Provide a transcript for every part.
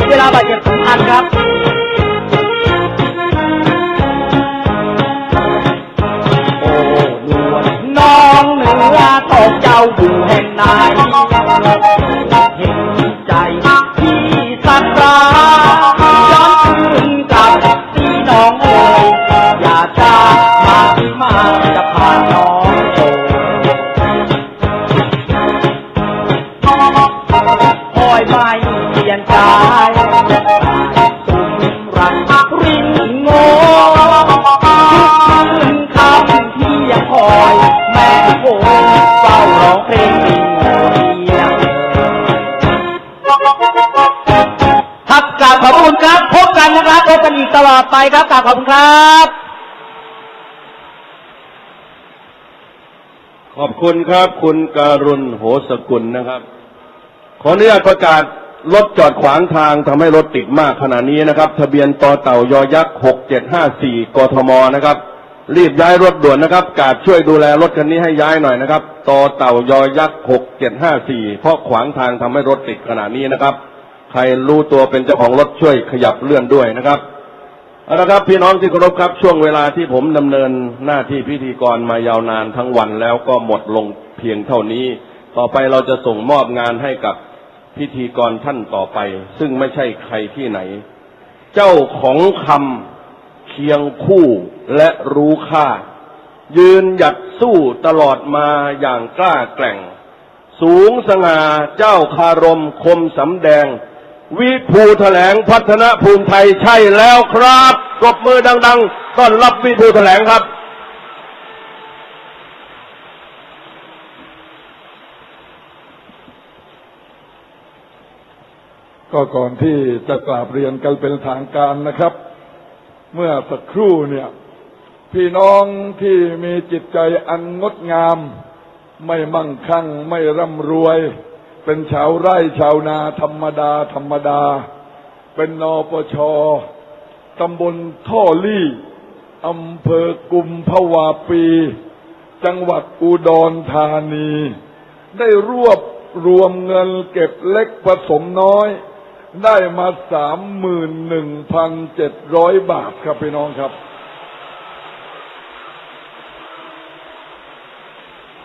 ดเวลาบาดเจ็บสำคัญครับโอ้นวลน้องเหนือตกเจ้าอยู่แห่งไหน อยไม่เปลี่ยนใจสุมรักริงโง่ทุกคืนคำที่ยังคอย แม่โหเฝ้าร้องเพลงริงโง่เดียวครับกราบขอบคุณครับ พบกันนะครับพบกันอีกตลอดไปครับกราบขอบคุณครับขอบคุณครับ คุณการุณโหสกุลนะครับ ขออนุญาตประกาศรถจอดขวางทางทำให้รถติดมากขณะนี้นะครับ ทะเบียนต่อเต่ายอยักษ์6754กทมนะครับ รีบย้ายรถด่วนนะครับ กาดช่วยดูแลรถคันนี้ให้ย้ายหน่อยนะครับต่อเต่ายอยักษ์6754เพราะขวางทางทำให้รถติดขณะนี้นะครับ ใครรู้ตัวเป็นเจ้าของรถช่วยขยับเลื่อนด้วยนะครับเอาละครับพี่น้องที่เคารพครับช่วงเวลาที่ผมดำเนินหน้าที่พิธีกรมายาวนานทั้งวันแล้วก็หมดลงเพียงเท่านี้ ต่อไปเราจะส่งมอบงานให้กับพิธีกรท่านต่อไป ซึ่งไม่ใช่ใครที่ไหน เจ้าของคำเคียงคู่และรู้ค่า ยืนหยัดสู้ตลอดมาอย่างกล้าแกร่ง สูงสง่าเจ้าคารมคมสำแดง วิภูแถลงพัฒนาภูมิไทยใช่แล้วครับปรบมือดัง ๆ ต้อนรับวิภูแถลงครับ ก็ก่อนที่จะกราบเรียนกันเป็นทางการนะครับ เมื่อสักครู่เนี่ย พี่น้องที่มีจิตใจอันงดงาม ไม่มั่งคั่ง ไม่ร่ำรวย เป็นชาวไร่ชาวนาธรรมดา ธรรมดา เป็นนปชตำบลท่อลี่อำเภอกุมภาวาปี จังหวัดอุดรธานี ได้รวบรวมเงินเก็บเล็กผสมน้อย ได้มาสามหมื่นหนึ่งพันเจ็ดร้อยบาทครับพี่น้องครับ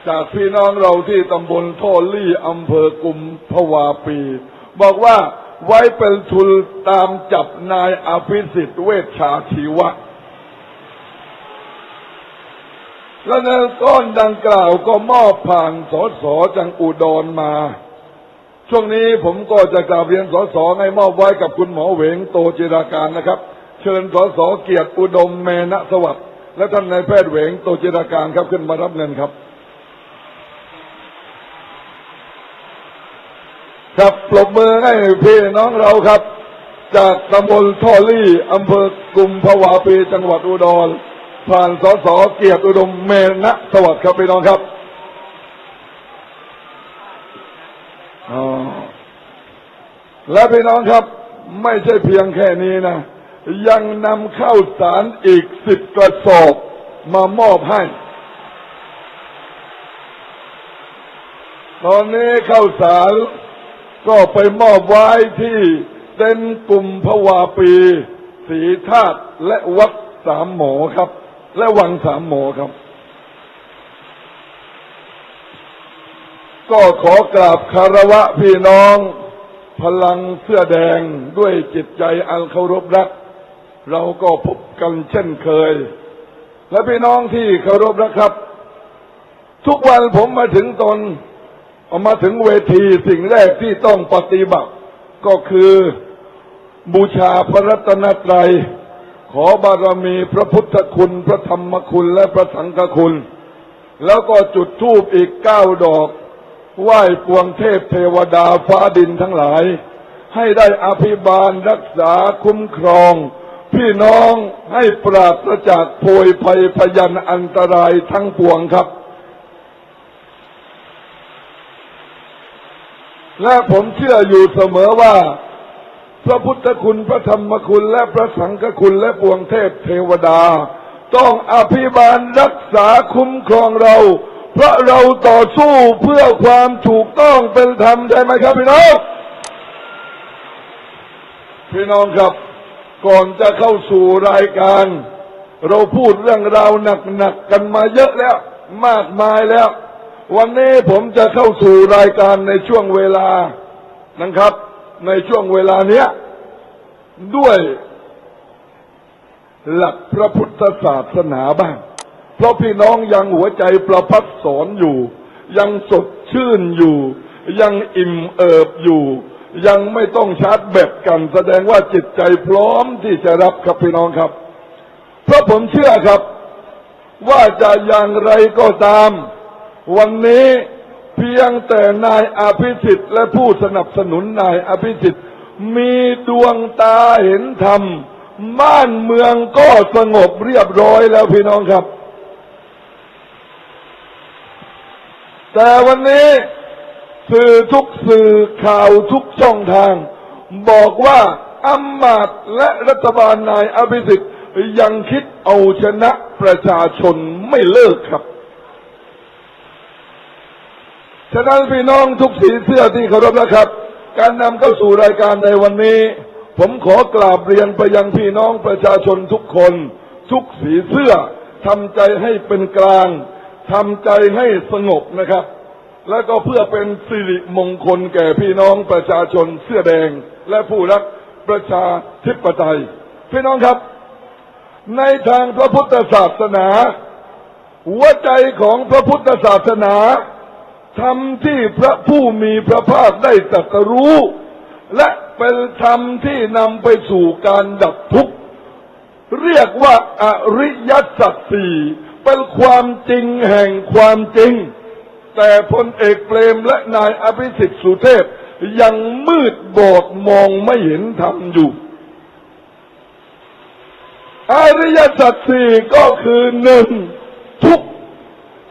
จากพี่น้องเราที่ตำบลโทลี่อำเภอกุมภวาปี บอกว่าไว้เป็นทุนตามจับนายอภิสิทธิ์เวชชาชีวะ และเงินก้อนดังกล่าวก็มอบผ่านสสจังอุดรมา ช่วงนี้ผมก็จะกราบเรียนสสให้มอบไว้กับคุณหมอเหวงโตจิราการนะครับ เชิญสสเกียรติอุดมเมณสวัสดิ์และท่านนายแพทย์เหวงโตจิราการครับขึ้นมารับเงินครับ ครับปรบมือให้พี่น้องเราครับ จากตำบลท่อลี่อำเภอกุมภาวะปีจังหวัดอุดร ผ่านสสเกียรติอุดมเมณสวัสดิ์ครับพี่น้องครับอ๋อ และพี่น้องครับ ไม่ใช่เพียงแค่นี้นะ ยังนำข้าวสารอีกสิบกระสอบมามอบให้ ตอนนี้ข้าวสารก็ไปมอบไว้ที่เต็นกลุ่มภวาปีสีธาตุและวัดสามหมอครับ และวังสามหมอครับ ก็ขอกราบคารวะพี่น้อง พลังเสื้อแดงด้วยจิตใจอันเคารพรัก เราก็พบกันเช่นเคย และพี่น้องที่เคารพนะครับ ทุกวันผมมาถึงตนพอกมาถึงเวทีสิ่งแรกที่ต้องปฏิบัติ ก็คือบูชาพระรัตนตรัย ขอบารมีพระพุทธคุณ พระธรรมคุณและพระสังฆคุณ แล้วก็จุดธูปอีกเก้าดอก ไหว้ปวงเทพเทวดาฟ้าดินทั้งหลาย ให้ได้อภิบาลรักษาคุ้มครอง พี่น้องให้ปราศจากโพยภัยพยันอันตรายทั้งปวงครับ และผมเชื่ออยู่เสมอว่า พระพุทธคุณพระธรรมคุณและพระสังฆคุณและปวงเทพเทวดา ต้องอภิบาลรักษาคุ้มครองเรา เพราะเราต่อสู้เพื่อความถูกต้องเป็นธรรมใช่ไหมครับพี่น้องพี่น้องครับก่อนจะเข้าสู่รายการ เราพูดเรื่องราวหนักๆกันมาเยอะแล้ว มากมายแล้ว วันนี้ผมจะเข้าสู่รายการในช่วงเวลานะครับ ในช่วงเวลาเนี้ยด้วยหลักพระพุทธศาสนาบ้าง เพราะพี่น้องยังหัวใจประพัดสอนอยู่ ยังสดชื่นอยู่ ยังอิ่มเอิบอยู่ ยังไม่ต้องชาร์จแบตกัน แสดงว่าจิตใจพร้อมที่จะรับครับพี่น้องครับ เพราะผมเชื่อครับ ว่าจะอย่างไรก็ตาม วันนี้เพียงแต่นายอภิสิทธิ์และผู้สนับสนุนนายอภิสิทธิ์มีดวงตาเห็นธรรมบ้านเมืองก็สงบเรียบร้อยแล้วพี่น้องครับ แต่วันนี้สื่อทุกสื่อข่าวทุกช่องทาง บอกว่าอำมาตย์และรัฐบาลนายอภิสิทธิ์ยังคิดเอาชนะประชาชนไม่เลิกครับ ฉะนั้นพี่น้องทุกสีเสื้อที่เคารพนะครับ การนำเข้าสู่รายการในวันนี้ ผมขอกราบเรียนไปยังพี่น้องประชาชนทุกคน ทุกสีเสื้อทำใจให้เป็นกลาง ทำใจให้สงบนะครับ แล้วก็เพื่อเป็นสิริมงคลแก่พี่น้องประชาชนเสื้อแดงและผู้รักประชาธิปไตย พี่น้องครับ ในทางพระพุทธศาสนา หัวใจของพระพุทธศาสนาธรรมที่พระผู้มีพระภาคได้ตรัสรู้ และเป็นธรรมที่นำไปสู่การดับทุกข์ เรียกว่าอริยสัจสี่ เป็นความจริงแห่งความจริง แต่พลเอกเปรมและนายอภิสิทธิ์สุเทพยังมืดบอดมองไม่เห็นธรรมอยู่ อริยสัจสี่ก็คือหนึ่งทุก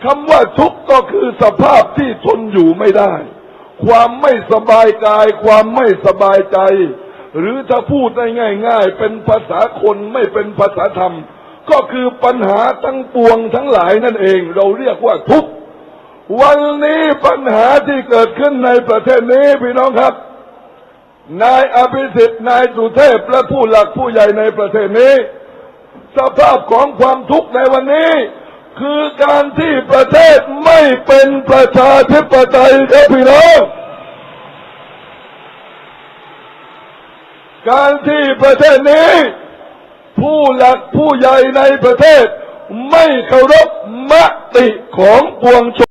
คำว่าทุกก็คือสภาพที่ทนอยู่ไม่ได้ ความไม่สบายกาย ความไม่สบายใจ หรือถ้าพูดได้ง่าย ๆ เป็นภาษาคนไม่เป็นภาษาธรรม ก็คือปัญหาทั้งปวงทั้งหลายนั่นเอง เราเรียกว่าทุกข์วันนี้ปัญหาที่เกิดขึ้นในประเทศนี้พี่น้องครับ นายอภิสิทธิ์นายสุเทพและผู้หลักผู้ใหญ่ในประเทศนี้ สภาพของความทุกข์ในวันนี้ คือการที่ประเทศไม่เป็นประชาธิปไตยครับพี่น้องการที่ประเทศนี้ ผู้หลักผู้ใหญ่ในประเทศ ไม่เคารพมติของปวงชน